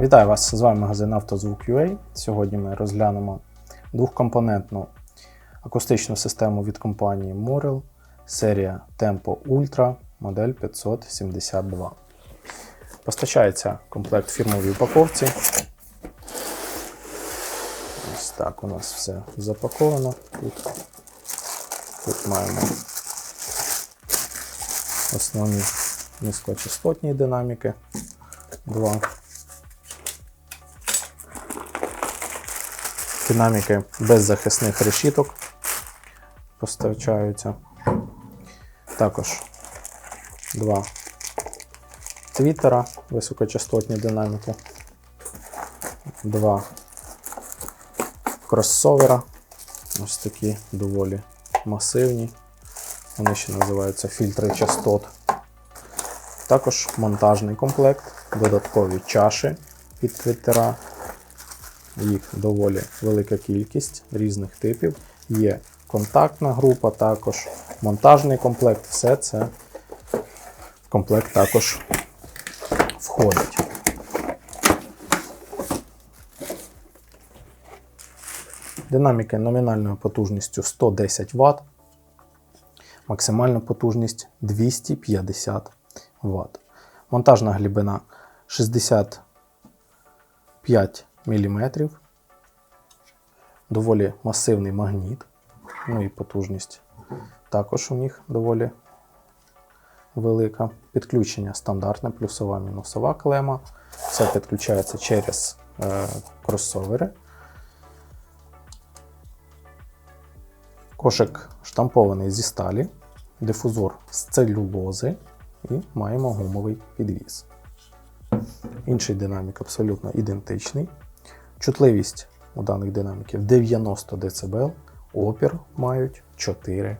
Вітаю вас! З вами магазин «Автозвук.UA». Сьогодні ми розглянемо двохкомпонентну акустичну систему від компанії Morel, серія Tempo Ultra, модель 572. Постачається комплект фірмовій упаковці. Ось так у нас все запаковано. Тут, тут маємо основні низькочастотні динаміки. Два. Динаміки без захисних решіток постачаються. Також два твіттера, високочастотні динаміки, два кросовера, ось такі доволі масивні. Вони ще називаються фільтри частот. Також монтажний комплект, додаткові чаші під твіттера. Їх доволі велика кількість різних типів. Є контактна група, також монтажний комплект. Все це в комплект також входить. Динаміки номінальною потужністю 110 Вт, максимальна потужність 250 Вт. Монтажна глибина 65 мм. Доволі масивний магніт. Ну і потужність також у них доволі велика. Підключення стандартне, плюсова мінусова клема. Все підключається через е, кросовери. Кошик штампований зі сталі, дифузор з целюлози і маємо гумовий підвіз. Інший динамік абсолютно ідентичний. Чутливість у даних динаміків. 90 дБ, опір мають 4